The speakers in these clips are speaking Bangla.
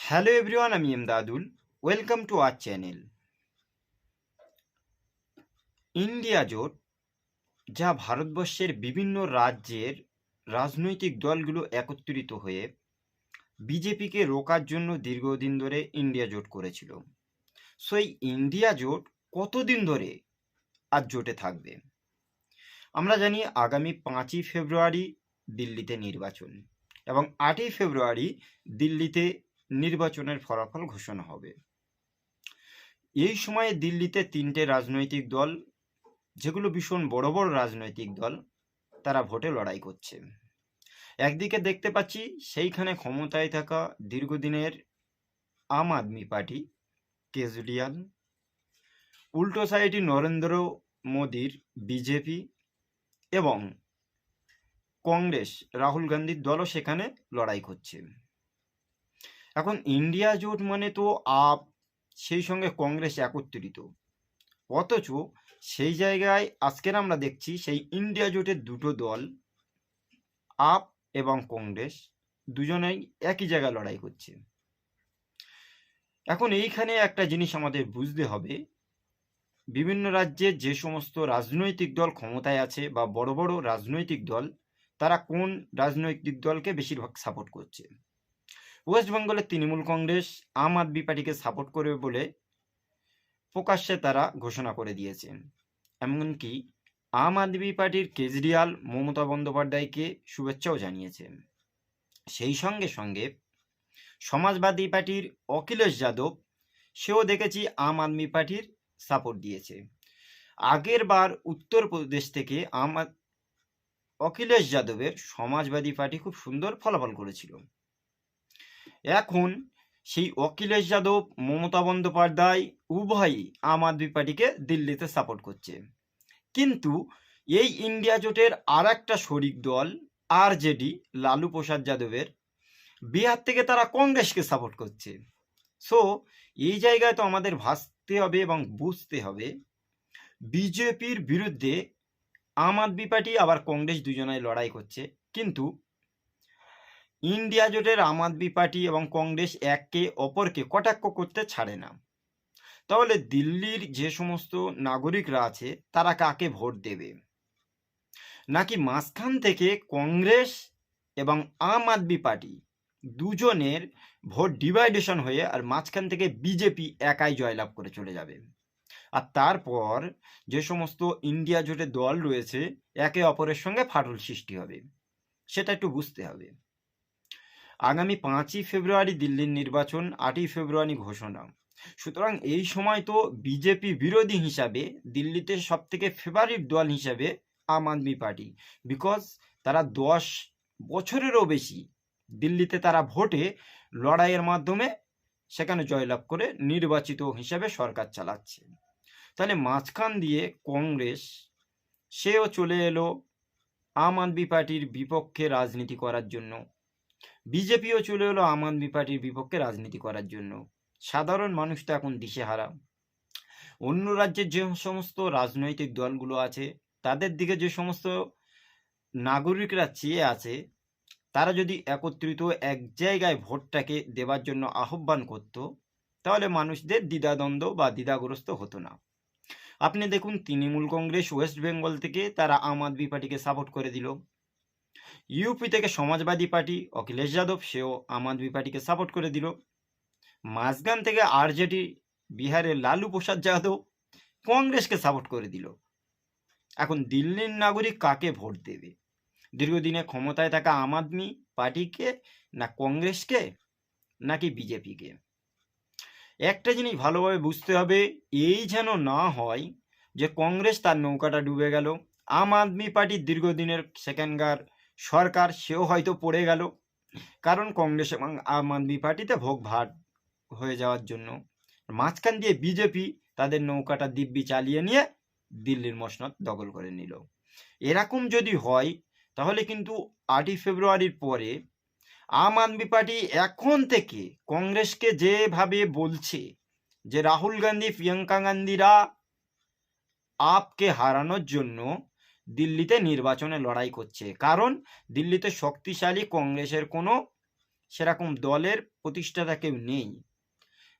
হ্যালো এভরিওয়ান আমি Emdadul welcome to our channel India জোট, যা ভারতবর্ষের বিভিন্ন রাজ্যের রাজনৈতিক দলগুলো একত্রিত হয়ে বিজেপিকে রোকার জন্য দীর্ঘদিন ধরে ইন্ডিয়া জোট করেছিল। সো এই ইন্ডিয়া জোট কতদিন ধরে আজ জোটে থাকবে? আমরা জানি আগামী পাঁচই ফেব্রুয়ারি দিল্লিতে নির্বাচন এবং আটই ফেব্রুয়ারি দিল্লিতে নির্বাচনের ফলাফল ঘোষণা হবে। এই সময়ে দিল্লিতে তিনটে রাজনৈতিক দল, যেগুলো ভীষণ বড় বড় রাজনৈতিক দল, তারা ভোটে লড়াই করছে। একদিকে দেখতে পাচ্ছি সেইখানে ক্ষমতায় থাকা দীর্ঘদিনের আম আদমি পার্টি, কেজরিওয়াল, উল্টো সাইডে নরেন্দ্র মোদীর বিজেপি এবং কংগ্রেস, রাহুল গান্ধীর দলও সেখানে লড়াই করছে। এখন ইন্ডিয়া জোট মানে তো আপ, সেই সঙ্গে কংগ্রেস একত্রিত। অথচ সেই জায়গায় আজকের আমরা দেখছি সেই ইন্ডিয়া জোটের দুটো দল, আপ এবং কংগ্রেস, দুজনেই একই জায়গায় লড়াই করছে। এখন এইখানে একটা জিনিস আমাদের বুঝতে হবে, বিভিন্ন রাজ্যের যে সমস্ত রাজনৈতিক দল ক্ষমতায় আছে বা বড় বড় রাজনৈতিক দল, তারা কোন রাজনৈতিক দলকে বেশিরভাগ সাপোর্ট করছে? ওয়েস্ট বেঙ্গলের তৃণমূল কংগ্রেস আম আদমি পার্টিকে সাপোর্ট করবে বলে প্রকাশ্যে তারা ঘোষণা করে দিয়েছেন। এমনকি আম আদমি পার্টির কেজরিওয়াল মমতা বন্দ্যোপাধ্যায়কে শুভেচ্ছাও জানিয়েছেন। সেই সঙ্গে সঙ্গে সমাজবাদী পার্টির অখিলেশ যাদব, সেও দেখেছি আম আদমি পার্টির সাপোর্ট দিয়েছে। আগের বার উত্তরপ্রদেশ থেকে আম অখিলেশ যাদবের সমাজবাদী পার্টি খুব সুন্দর ফলাফল করেছিল। এখন সেই অখিলেশ যাদব, মমতা বন্দ্যোপাধ্যায় উভয়ই আম আদমি পার্টিকে দিল্লিতে সাপোর্ট করছে। কিন্তু এই ইন্ডিয়া জোটের আর একটা শরিক দল আরজেডি লালু প্রসাদ যাদবের, বিহার থেকে তারা কংগ্রেসকে সাপোর্ট করছে। সো এই জায়গায় তো আমাদের ভাসতে হবে এবং বুঝতে হবে, বিজেপির বিরুদ্ধে আম আদমি পার্টি আবার কংগ্রেস দুজনাই লড়াই করছে। কিন্তু ইন্ডিয়া জোটের আম আদমি পার্টি এবং কংগ্রেস একে অপরকে কটাক্ষ করতে ছাড়ে না। তাহলে দিল্লির যে সমস্ত নাগরিকরা আছে, তারা কাকে ভোট দেবে? নাকি মাঝখান থেকে কংগ্রেস এবং আম আদমি পার্টি দুজনের ভোট ডিভাইডেশন হয়ে আর মাঝখান থেকে বিজেপি একাই জয়লাভ করে চলে যাবে? আর তারপর যে সমস্ত ইন্ডিয়া জোটে দল রয়েছে, একে অপরের সঙ্গে ফাটল সৃষ্টি হবে। সেটা একটু বুঝতে হবে। আগামী পাঁচই ফেব্রুয়ারি দিল্লির নির্বাচন, আটই ফেব্রুয়ারি ঘোষণা। সুতরাং এই সময় তো বিজেপি বিরোধী হিসাবে দিল্লিতে সব থেকে ফেভারিট দল হিসাবে আম আদমি পার্টি। বিকজ তারা দশ বছরেরও বেশি দিল্লিতে তারা ভোটে লড়াইয়ের মাধ্যমে সেখানে জয়লাভ করে নির্বাচিত হিসাবে সরকার চালাচ্ছে। তাহলে মাঝখান দিয়ে কংগ্রেস, সেও চলে এলো আম আদমি পার্টির বিপক্ষে রাজনীতি করার জন্য। বিজেপিও চলে এলো আম আদমি পার্টির বিপক্ষে রাজনীতি করার জন্য। সাধারণ মানুষ তো এখন দিশেহারা। অন্য রাজ্যের যে সমস্ত রাজনৈতিক দলগুলো আছে, তাদের দিকে যে সমস্ত নাগরিকরা চেয়ে আছে, তারা যদি একত্রিত এক জায়গায় ভোটটাকে দেওয়ার জন্য আহ্বান করত, তাহলে মানুষদের দ্বিধাদ্বন্দ্ব বা দ্বিধাগ্রস্ত হতো না। আপনি দেখুন, তৃণমূল কংগ্রেস, ওয়েস্ট বেঙ্গল থেকে তারা আম আদমি পার্টিকে সাপোর্ট করে দিল। ইউপি থেকে সমাজবাদী পার্টি, অখিলেশ যাদব, সেও আম আদমি পার্টিকে সাপোর্ট করে দিল। মাঝখান থেকে আরজেডি, বিহারের লালু প্রসাদ যাদব কংগ্রেসকে সাপোর্ট করে দিল। এখন দিল্লির নাগরিক কাকে ভোট দেবে? দীর্ঘদিনে ক্ষমতায় থাকা আম আদমি পার্টিকে না কংগ্রেসকে, নাকি বিজেপিকে? একটা জিনিস ভালোভাবে বুঝতে হবে, এই যেন না হয় যে কংগ্রেস তার নৌকাটা ডুবে গেল। আম আদমি পার্টির দীর্ঘদিনের সেখানকার সরকার সেও হয়তো পড়ে গেল। কারণ কংগ্রেস এবং আম আদমি পার্টিতে ভোগ ভাট হয়ে যাওয়ার জন্য। মাঝখান দিয়ে বিজেপি তাদের নৌকাটা দিব্যি চালিয়ে নিয়ে দিল্লির মসনদ দখল করে নিল। এরকম যদি হয়, তাহলে কিন্তু আটই ফেব্রুয়ারির পরে আম আদমি পার্টি এখন থেকে কংগ্রেসকে যেভাবে বলছে যে রাহুল গান্ধী, প্রিয়াঙ্কা গান্ধীরা আপকে হারানোর জন্য দিল্লিতে নির্বাচনে লড়াই করছে। কারণ দিল্লিতে শক্তিশালী কংগ্রেসের কোনো সেরকম দলের প্রতিষ্ঠাতা কেউ নেই।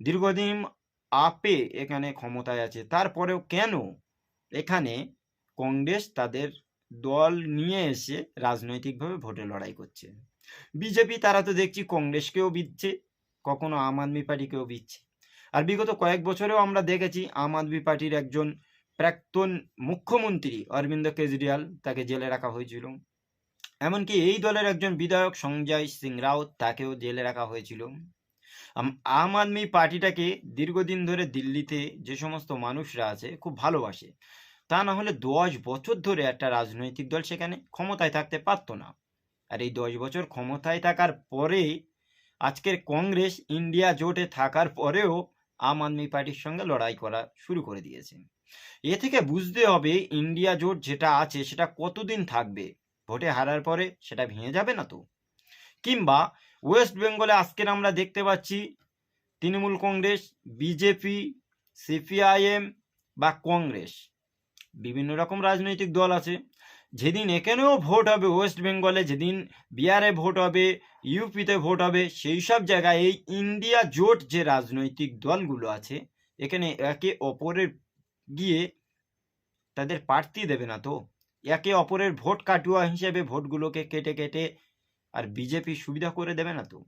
দীর্ঘদিন আপে এখানে ক্ষমতায় আছে। তারপরেও কেন এখানে কংগ্রেস তাদের দল নিয়ে এসে রাজনৈতিকভাবে ভোটে লড়াই করছে? বিজেপি তারা তো দেখছি কংগ্রেসকেও বিচ্ছে কখনো আম আদমি পার্টিকেও বিচ্ছে আর বিগত কয়েক বছরেও আমরা দেখেছি আম আদমি পার্টির একজন প্রাক্তন মুখ্যমন্ত্রী অরবিন্দ কেজরিওয়াল তাকে জেলে রাখা হয়েছিল। এমনকি এই দলের একজন বিধায়ক সঞ্জয় সিং রাউত তাকেও জেলে রাখা হয়েছিল। আম আদমি পার্টিটাকে দীর্ঘদিন ধরে দিল্লিতে যে সমস্ত মানুষরা আছে খুব ভালোবাসে। তা না হলে দশ বছর ধরে একটা রাজনৈতিক দল সেখানে ক্ষমতায় থাকতে পারতো না। আর এই দশ বছর ক্ষমতায় থাকার পরে আজকের কংগ্রেস ইন্ডিয়া জোটে থাকার পরেও আম আদমি পার্টির সঙ্গে লড়াই করা শুরু করে দিয়েছে। এ থেকে বুঝতে হবে ইন্ডিয়া জোট যেটা আছে সেটা কতদিন থাকবে। ভোটে হারার পরে সেটা ভেঙে যাবে না তো? কিংবা ওয়েস্ট বেঙ্গলে আজকের আমরা দেখতে পাচ্ছি তৃণমূল কংগ্রেস, বিজেপি, সিপিআইএম বা কংগ্রেস। বিভিন্ন রকম রাজনৈতিক দল আছে। যেদিন এখানেও ভোট হবে ওয়েস্ট বেঙ্গলে, যেদিন বিহারে ভোট হবে, ইউপিতে ভোট হবে, সেই সব জায়গায় এই ইন্ডিয়া জোট যে রাজনৈতিক দলগুলো আছে, এখানে একে অপরের গিয়ে তাদের প্রার্থী দেবে না তো? একে অপরের ভোট কাটুয়া হিসেবে ভোটগুলোকে কেটে কেটে আর বিজেপি সুবিধা করে দেবে না তো?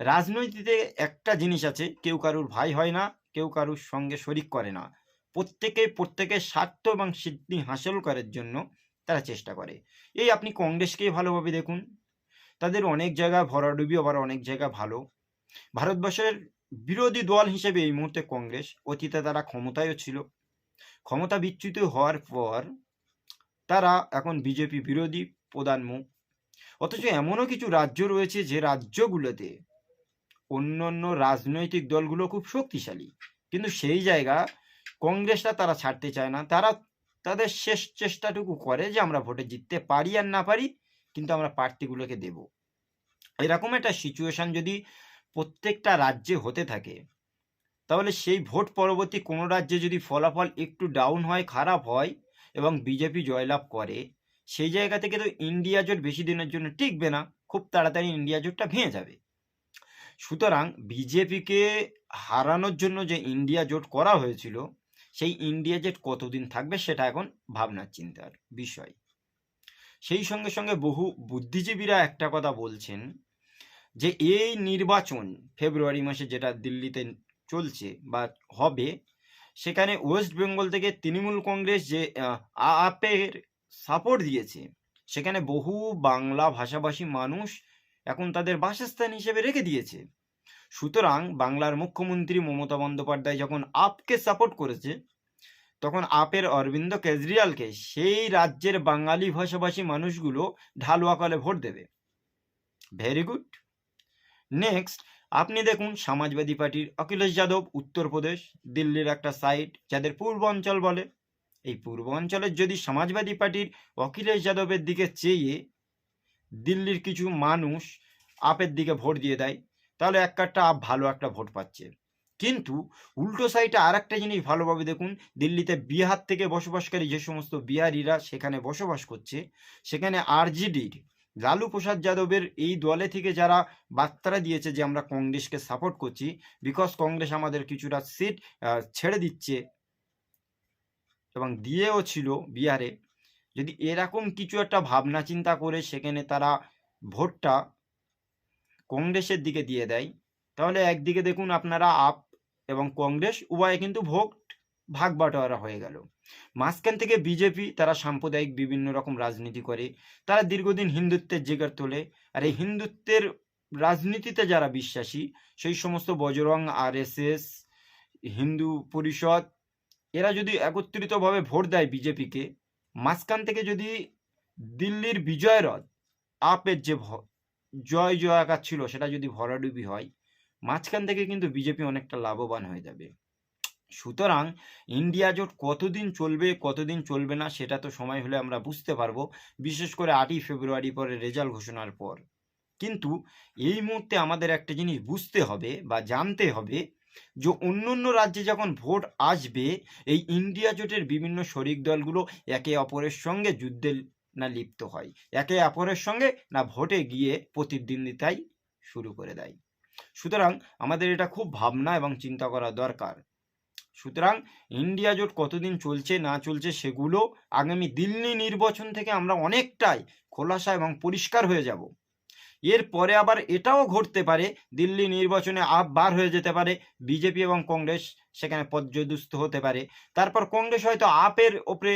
রাজনীতিতে একটা জিনিস আছে, কেউ কারুর ভাই হয় না, কেউ কারুর সঙ্গে শরিক করে না। প্রত্যেকে প্রত্যেকের স্বার্থ এবং সিদ্ধি হাসিল করার জন্য তারা চেষ্টা করে। এই আপনি কংগ্রেসকেই ভালোভাবে দেখুন। তাদের অনেক জায়গা ভরাডুবি আবার অনেক জায়গা ভালো। ভারতবর্ষের বিরোধী দল হিসেবে এই মুহূর্তে কংগ্রেস, অতীতে তারা ক্ষমতায়ও ছিল। ক্ষমতা বিচ্যুত হওয়ার পর তারা এখন বিজেপি বিরোধী প্রধান মুখ অথচ এমনও কিছু রাজ্য রয়েছে যে রাজ্যগুলোতে অন্য অন্য রাজনৈতিক দলগুলো খুব শক্তিশালী। কিন্তু সেই জায়গা কংগ্রেসটা তারা ছাড়তে চায় না। তারা তাদের শেষ চেষ্টাটুকু করে যে আমরা ভোটে জিততে পারি আর না পারি, কিন্তু আমরা প্রার্থীগুলোকে দেব। এরকম একটা সিচুয়েশন যদি প্রত্যেকটা রাজ্যে হতে থাকে তাহলে সেই ভোট পরবর্তী কোনো রাজ্যে যদি ফলাফল একটু ডাউন হয়, খারাপ হয় এবং বিজেপি জয়লাভ করে, সেই জায়গা থেকে তো ইন্ডিয়া জোট বেশি দিনের জন্য টিকবে না, খুব তাড়াতাড়ি ইন্ডিয়া জোটটা ভেঙে যাবে। সুতরাং বিজেপিকে হারানোর জন্য যে ইন্ডিয়া জোট করা হয়েছিল, সেই ইন্ডিয়া জোট কতদিন থাকবে সেটা এখন ভাবনার চিন্তার বিষয়। সেই সঙ্গে সঙ্গে বহু বুদ্ধিজীবীরা একটা কথা বলছেন যে, এই নির্বাচন ফেব্রুয়ারি মাসে যেটা দিল্লিতে চলছে বা হবে, সেখানে ওয়েস্ট বেঙ্গল থেকে তৃণমূল কংগ্রেস যে আপের সাপোর্ট দিয়েছে, সেখানে বহু বাংলা ভাষাভাষী মানুষ এখন তাদের বাসস্থান হিসেবে রেখে দিয়েছে। সুতরাং বাংলার মুখ্যমন্ত্রী মমতা বন্দ্যোপাধ্যায় যখন আপকে সাপোর্ট করেছে, তখন আপের অরবিন্দ কেজরিওয়ালকে সেই রাজ্যের বাঙালি ভাষাভাষী মানুষগুলো ঢালুয়া কলে ভোট দেবে। ভেরি গুড নেক্সট আপনি দেখুন সমাজবাদী পার্টির অখিলেশ যাদব, উত্তরপ্রদেশ, দিল্লির একটা সাইট যাদের পূর্বাঞ্চল বলে। এই পূর্বাঞ্চলের যদি সমাজবাদী পার্টির অখিলেশ যাদবের দিকে চেয়ে দিল্লির কিছু মানুষ আপের দিকে ভোট দিয়ে দেয়, তাহলে এক কাঠটা আপ ভালো একটা ভোট পাচ্ছে। কিন্তু উল্টো সাইডে আর একটা জিনিস ভালোভাবে দেখুন, দিল্লিতে বিহার থেকে বসবাসকারী যে সমস্ত বিহারিরা সেখানে বসবাস করছে, সেখানে আরজিডির লালু প্রসাদ যাদবের এই দলে থেকে যারা বার্তারা দিয়েছে যে আমরা কংগ্রেসকে সাপোর্ট করছি বিকজ কংগ্রেস আমাদের কিছুটা সিট ছেড়ে দিচ্ছে এবং দিয়েও ছিল বিহারে। যদি এরকম কিছু একটা ভাবনা চিন্তা করে সেখানে তারা ভোটটা কংগ্রেসের দিকে দিয়ে দেয়, তাহলে একদিকে দেখুন আপনারা আপ এবং কংগ্রেস, উভয়ে কিন্তু ভোট ভাগ বাটোয়ারা হয়ে গেল। মাঝখান থেকে বিজেপি, তারা সাম্প্রদায়িক বিভিন্ন রকম রাজনীতি করে, তারা দীর্ঘদিন হিন্দুত্বের জেগার তোলে, আর এই হিন্দুত্বের রাজনীতিতে যারা বিশ্বাসী, সেই সমস্ত বজরং আর হিন্দু পরিষদ, এরা যদি একত্রিতভাবে ভোট দেয় বিজেপিকে, মাঝখান থেকে যদি দিল্লির বিজয়রথ, আপের যে জয় জয়াকার ছিল, সেটা যদি ভরাডুবি হয়, মাঝখান থেকে কিন্তু বিজেপি অনেকটা লাভবান হয়ে যাবে। সুতরাং ইন্ডিয়া জোট কতদিন চলবে কতদিন চলবে না, সেটা তো সময় হলে আমরা বুঝতে পারব, বিশেষ করে আটই ফেব্রুয়ারি পরে রেজাল্ট ঘোষণার পর। কিন্তু এই মুহূর্তে আমাদের একটা জিনিস বুঝতে হবে বা জানতে হবে যে অন্য অন্য রাজ্যে যখন ভোট আসবে, এই ইন্ডিয়া জোটের বিভিন্ন শরিক দলগুলো একে অপরের সঙ্গে যুদ্ধে না লিপ্ত হয়, একে অপরের সঙ্গে না ভোটে গিয়ে প্রতিদ্বন্দ্বিতাই শুরু করে দেয়। সুতরাং আমাদের এটা খুব ভাবনা এবং চিন্তা করা দরকার। সুতরাং ইন্ডিয়া জোট কতদিন চলছে, না চলছে সেগুলো আগামী দিল্লি নির্বাচন থেকে আমরা অনেকটাই খোলাসা এবং পরিষ্কার হয়ে যাব। এরপরে আবার এটাও ঘটতে পারে, দিল্লি নির্বাচনে আপ বার হয়ে যেতে পারে, বিজেপি এবং কংগ্রেস সেখানে পর্যদুস্ত হতে পারে। তারপর কংগ্রেস হয়তো আপের ওপরে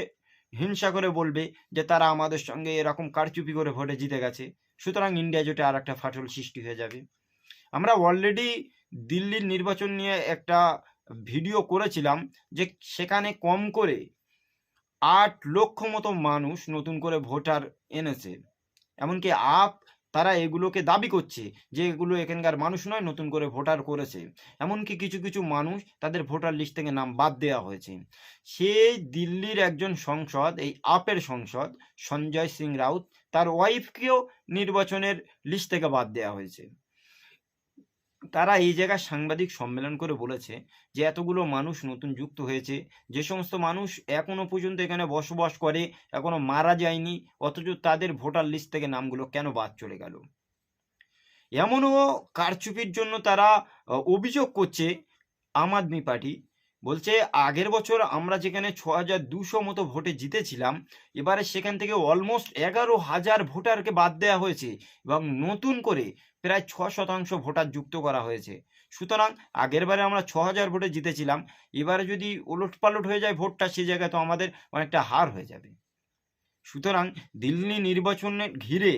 হিংসা করে বলবে যে তারা আমাদের সঙ্গে এরকম কারচুপি করে ভোটে জিতে গেছে। সুতরাং ইন্ডিয়া জোটে আর একটা ফাটল সৃষ্টি হয়ে যাবে। আমরা অলরেডি দিল্লির নির্বাচন নিয়ে একটা ভিডিও করেছিলাম যে সেখানে কম করে আট লক্ষ মতো মানুষ নতুন করে ভোটার এনেছে। এমনকি আপ তারা এগুলোকে দাবি করছে যে এগুলো এখানকার মানুষ নয়, নতুন করে ভোটার করেছে। এমনকি কিছু কিছু মানুষ তাদের ভোটার লিস্ট থেকে নাম বাদ দেওয়া হয়েছে। সেই দিল্লির একজন সংসদ, এই আপের সংসদ, সঞ্জয় সিং রাউত, তার ওয়াইফকেও নির্বাচনের লিস্ট থেকে বাদ দেওয়া হয়েছে। তারা এই জায়গায় সাংবাদিক সম্মেলন করে বলেছে যে, এতগুলো মানুষ নতুন যুক্ত হয়েছে। যে সমস্ত মানুষ এখনও পর্যন্ত এখানে বসবাস করে, এখনও মারা যায়নি, অথচ তাদের ভোটার লিস্ট থেকে নামগুলো কেন বাদ চলে গেল? এমনও কারচুপির জন্য তারা অভিযোগ করছে আম আদমি পার্টি। বলছে, আগের বছর আমরা যেখানে ছ হাজার দুশো মতো ভোটে জিতেছিলাম, এবারে সেখান থেকে অলমোস্ট এগারো হাজার ভোটারকে বাদ দেওয়া হয়েছে এবং নতুন করে প্রায় ছ শতাংশ ভোটার যুক্ত করা হয়েছে। সুতরাং আগের বারে আমরা ছ হাজার ভোটে জিতেছিলাম, এবারে যদি ওলট পালট হয়ে যায় ভোটটা, সে জায়গায় তো আমাদের অনেকটা হার হয়ে যাবে। সুতরাং দিল্লি নির্বাচনের ঘিরে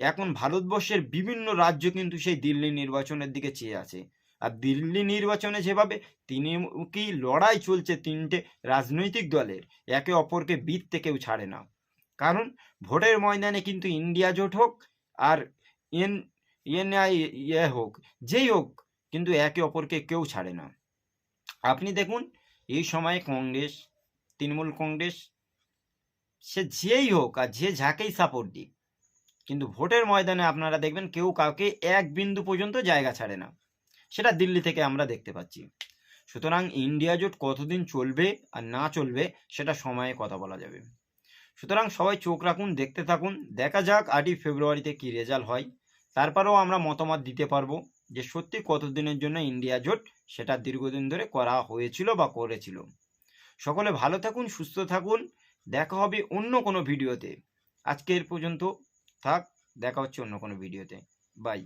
এখন ভারতবর্ষের বিভিন্ন রাজ্য কিন্তু সেই দিল্লি নির্বাচনের দিকে চেয়ে আছে। আর দিল্লি নির্বাচনে যেভাবে তিনি কি লড়াই চলছে তিনটে রাজনৈতিক দলের, একে অপরকে বিততে কেউ ছাড়ে না। কারণ ভোটের ময়দানে কিন্তু ইন্ডিয়া জোট হোক আর এন এনআই ইয়ে হোক, যেই হোক, কিন্তু একে অপরকে কেউ ছাড়ে না। আপনি দেখুন, এই সময়ে কংগ্রেস, তৃণমূল কংগ্রেস, সে যেই হোক আর যে যাকেই সাপোর্ট দিক, কিন্তু ভোটের ময়দানে আপনারা দেখবেন কেউ কাউকে এক বিন্দু পর্যন্ত জায়গা ছাড়ে না। সেটা দিল্লি থেকে আমরা দেখতে পাচ্ছি। সুতরাং ইন্ডিয়া জোট কতদিন চলবে আর না চলবে, সেটা সময়ে কথা বলা যাবে। সুতরাং সবাই চোখ রাখুন, দেখতে থাকুন। দেখা যাক আটই ফেব্রুয়ারিতে কি রেজাল্ট হয়। তারপরেও আমরা মতামত দিতে পারব যে সত্যি কতদিনের জন্য ইন্ডিয়া জোট সেটা দীর্ঘদিন ধরে করা হয়েছিল বা করেছিল। সকলে ভালো থাকুন, সুস্থ থাকুন। দেখা হবে অন্য কোনো ভিডিওতে। আজকের পর্যন্ত থাক, দেখা হচ্ছে অন্য কোনো ভিডিওতে। বাই।